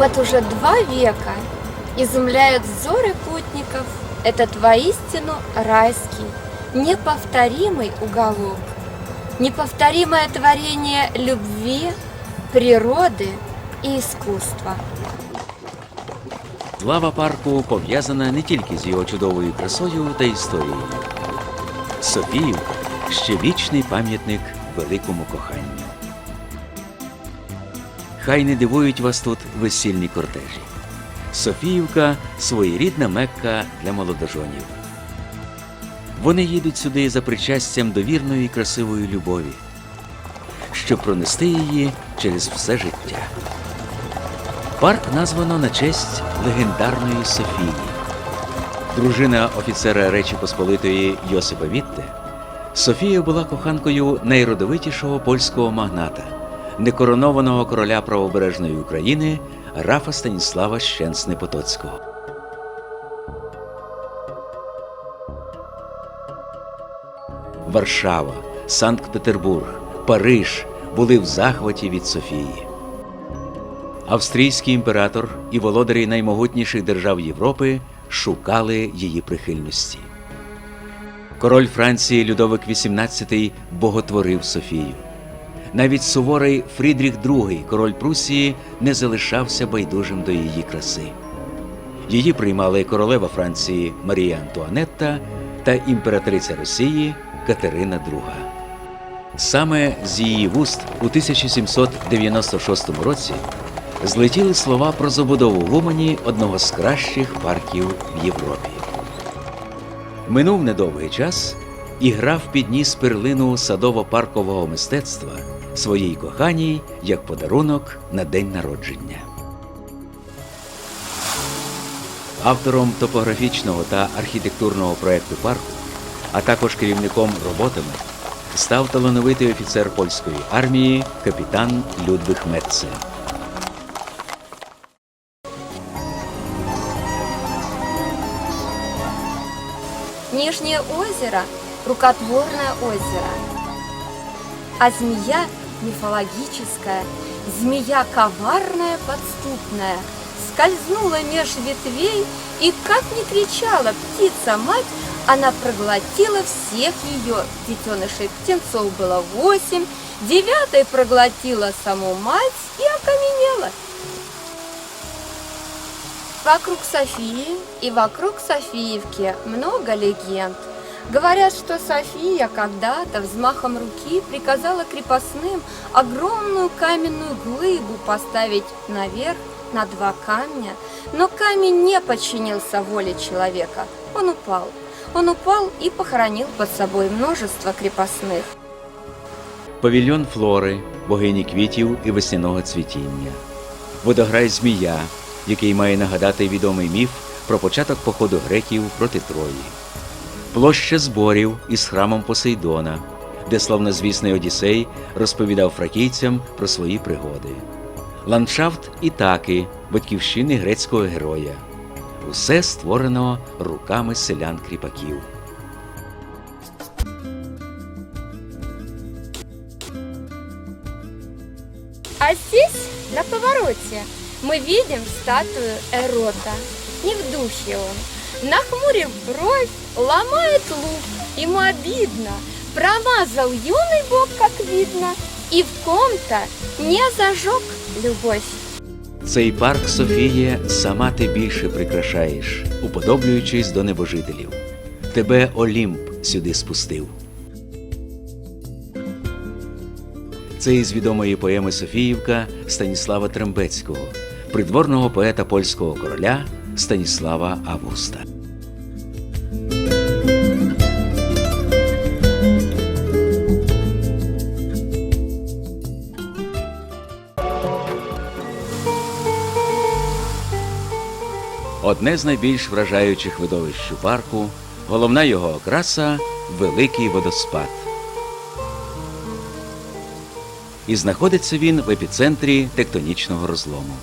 вот уже два века изумляют взоры путников этот воистину райский, неповторимый уголок, неповторимое творение любви, природы и искусства. Слава парку пов'язана не тільки з його чудовою красою та історією. Софіївка ще вічний пам'ятник великому коханню. Хай не дивують вас тут весільні кортежі. Софіївка своєрідна мекка для молодожонів. Вони їдуть сюди за причастям до вірної і красивої любові, щоб пронести її через все життя. Парк названо на честь легендарної Софії. Дружина офіцера Речі Посполитої Йосипа Вітте, Софія була коханкою найродовитішого польського магната, некоронованого короля правобережної України Рафа Станіслава Щенсни Потоцького. Варшава, Санкт-Петербург, Париж були в захваті від Софії. Австрійський імператор і володарі наймогутніших держав Європи шукали її прихильності. Король Франції Людовик XVIII боготворив Софію. Навіть суворий Фрідріх II, король Прусії, не залишався байдужим до її краси. Її приймали королева Франції Марія Антуанетта та імператриця Росії Катерина II. Саме з її вуст у 1796 році злетіли слова про забудову в одного з кращих парків в Європі. Минув недовгий час, і граф підніс перлину садово-паркового мистецтва своїй коханій як подарунок на день народження. Автором топографічного та архітектурного проекту парку, а також керівником роботами, став талановитий офіцер польської армії капітан Людвиг Метце. Нижнее озеро – рукотворное озеро, а змея мифологическая, змея коварная, подступная, скользнула меж ветвей, и как ни кричала птица-мать, она проглотила всех ее. Детенышей птенцов было восемь, девятой проглотила саму мать и окаменела. Вокруг Софии и вокруг Софиевки много легенд. Говорят, что София когда-то взмахом руки приказала крепостным огромную каменную глыбу поставить наверх на два камня, но камень не подчинился воле человека. Он упал. Он упал и похоронил под собой множество крепостных. Павільйон флори, богині квітів і весняного цвітіння. Водограй Змія, який має нагадати відомий міф про початок походу греків проти Трої. Площа зборів із храмом Посейдона, де славнозвісний Одіссей розповідав фракійцям про свої пригоди. Ландшафт Ітаки, батьківщини грецького героя. Усе створено руками селян-кріпаків. А здесь, на повороте, мы видим статую Эрота. Не в духе он. Нахмурив бровь, ломает лук. Ему обидно. Промазал юный бог, как видно, и в ком-то не зажег любовь. Цей парк Софіє сама ти більше прикрашаєш, уподоблюючись до небожителів. Тебе Олімп сюди спустив. Це із відомої поеми Софіївка Станіслава Трембецького, придворного поета польського короля Станіслава Августа. Одне з найбільш вражаючих видовищ у парку, головна його окраса великий водоспад. І знаходиться він в епіцентрі тектонічного розлому.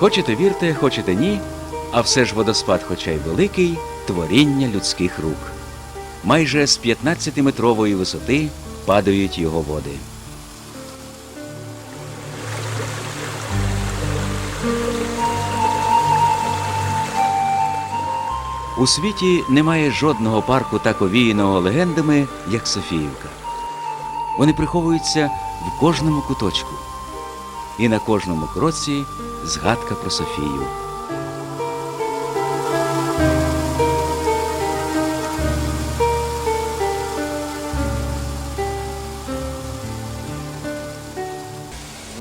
Хочете вірте, хочете ні, а все ж водоспад, хоча й великий, творіння людських рук. Майже з 15-метрової висоти падають його води. У світі немає жодного парку так овіяного легендами, як Софіївка. Вони приховуються в кожному куточку і на кожному кроці згадка про Софію.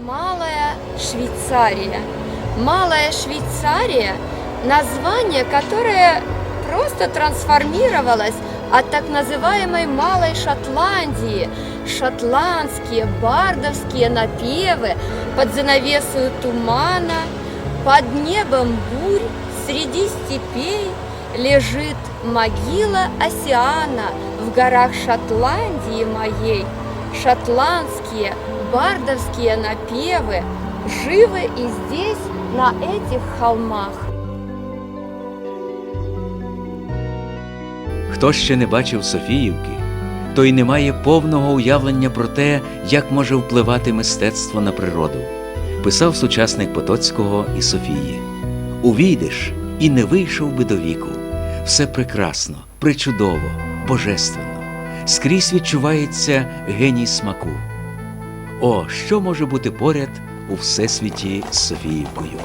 Малая Швейцария. Малая Швейцария – название, которое просто трансформировалось от так называемой Малой Шотландии. Шотландские бардовские напевы под занавесою тумана, под небом бурь, среди степей лежит могила Осиана в горах Шотландии моей. Шотландские бардовские напевы живы и здесь, на этих холмах. Хто ще не бачив Софіївки, той не має повного уявлення про те, як може впливати мистецтво на природу, писав сучасник Потоцького і Софії. Увійдеш і не вийшов би до віку. Все прекрасно, причудово, божественно. Скрізь відчувається геній смаку. О, що може бути поряд у всесвіті з Софіївкою?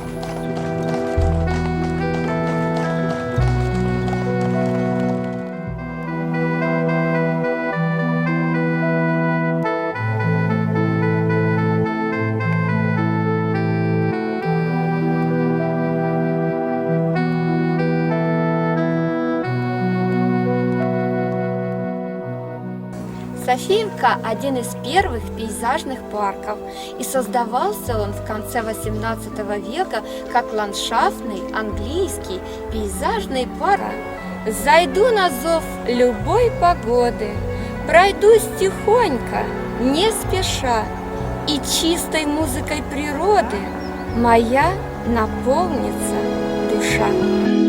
Один из первых пейзажных парков, и создавался он в конце XVIII века как ландшафтный английский пейзажный парк. Зайду на зов любой погоды, пройдусь тихонько, не спеша, и чистой музыкой природы моя наполнится душа.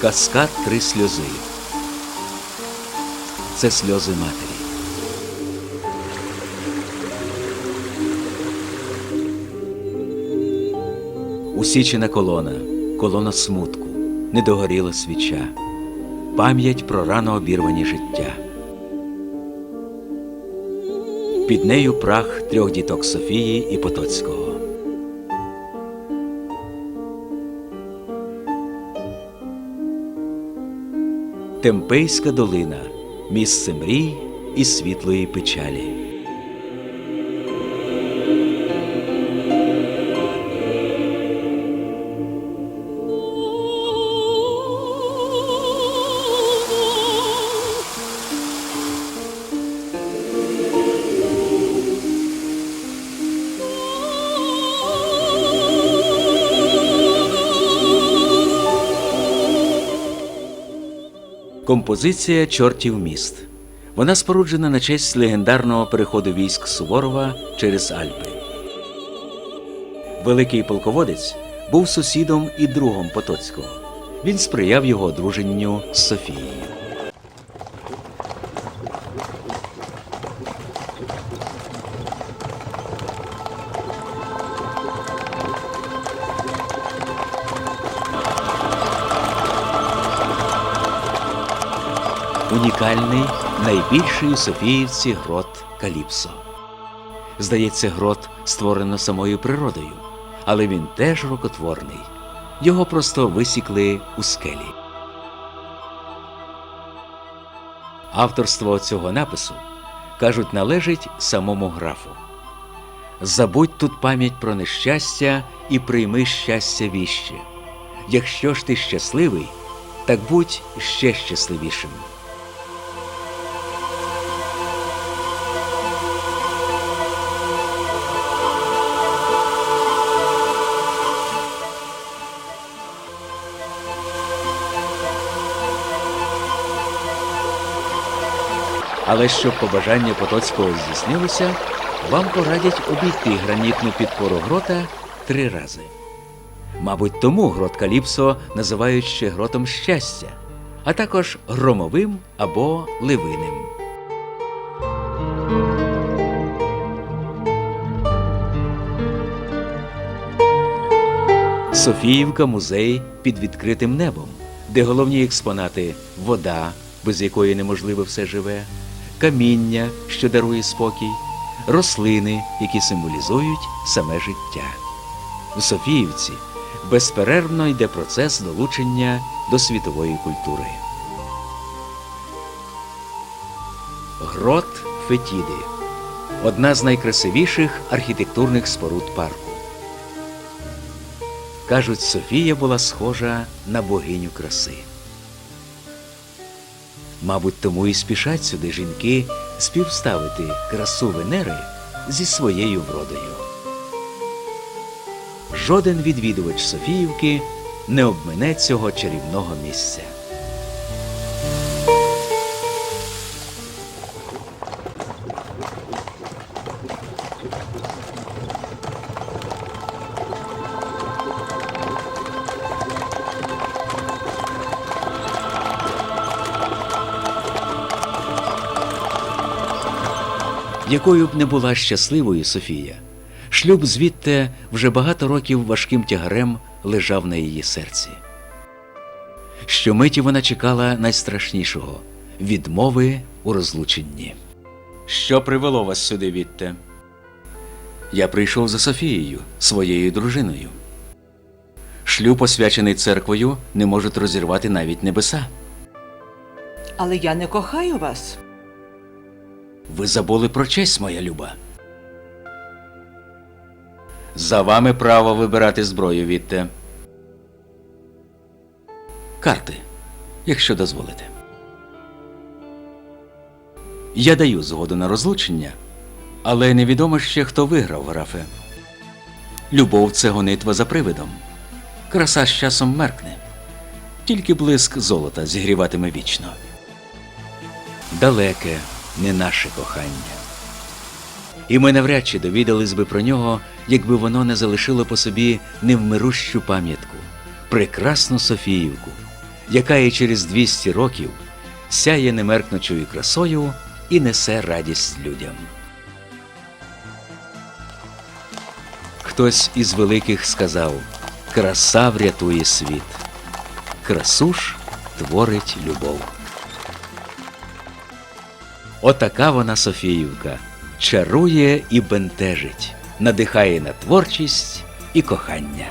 Каскад три сльози. Це сльози матері. Усічена колона, колона смутку, недогоріла свіча, пам'ять про рано обірвані життя. Під нею прах трьох діток Софії і Потоцького. Темпейська долина місце мрій і світлої печалі. Композиція Чортів міст. Вона споруджена на честь легендарного переходу військ Суворова через Альпи. Великий полководець був сусідом і другом Потоцького. Він сприяв його одруженню з Софією. Унікальний, найбільший у Софіївці грот Каліпсо. Здається, грот створено самою природою, але він теж рукотворний. Його просто висікли у скелі. Авторство цього напису, кажуть, належить самому графу. Забудь тут пам'ять про нещастя і прийми щастя віще. Якщо ж ти щасливий, так будь ще щасливішим. Але щоб побажання Потоцького здійснилося, вам порадять обійти гранітну підпору грота три рази. Мабуть, тому грот Каліпсо називають ще гротом щастя, а також громовим або ливиним. Софіївка музей під відкритим небом, де головні експонати вода, без якої неможливо все живе, каміння, що дарує спокій, рослини, які символізують саме життя. В Софіївці безперервно йде процес долучення до світової культури. Грот Фетіди одна з найкрасивіших архітектурних споруд парку. Кажуть, Софія була схожа на богиню краси. Мабуть, тому і спішать сюди жінки співставити красу Венери зі своєю вродою. Жоден відвідувач Софіївки не обмине цього чарівного місця. Якою б не була щасливою Софія, шлюб звідти вже багато років важким тягарем лежав на її серці. Щомиті вона чекала найстрашнішого відмови у розлученні. Що привело вас сюди, Вітте? Я прийшов за Софією, своєю дружиною. Шлюб, освячений церквою, не можуть розірвати навіть небеса. Але я не кохаю вас. Ви забули про честь, моя люба. За вами право вибирати зброю відте. Карти, якщо дозволите. Я даю згоду на розлучення, але невідомо ще, хто виграв, графе. Любов це гонитва за привидом. Краса з часом меркне. Тільки блиск золота зігріватиме вічно далеке не наше кохання. І ми навряд чи довідались би про нього, якби воно не залишило по собі невмирущу пам'ятку, прекрасну Софіївку, яка і через 200 років сяє немеркнучою красою і несе радість людям. Хтось із великих сказав: краса врятує світ, красу ж творить любов. Отака вона Софіївка чарує і бентежить, надихає на творчість і кохання.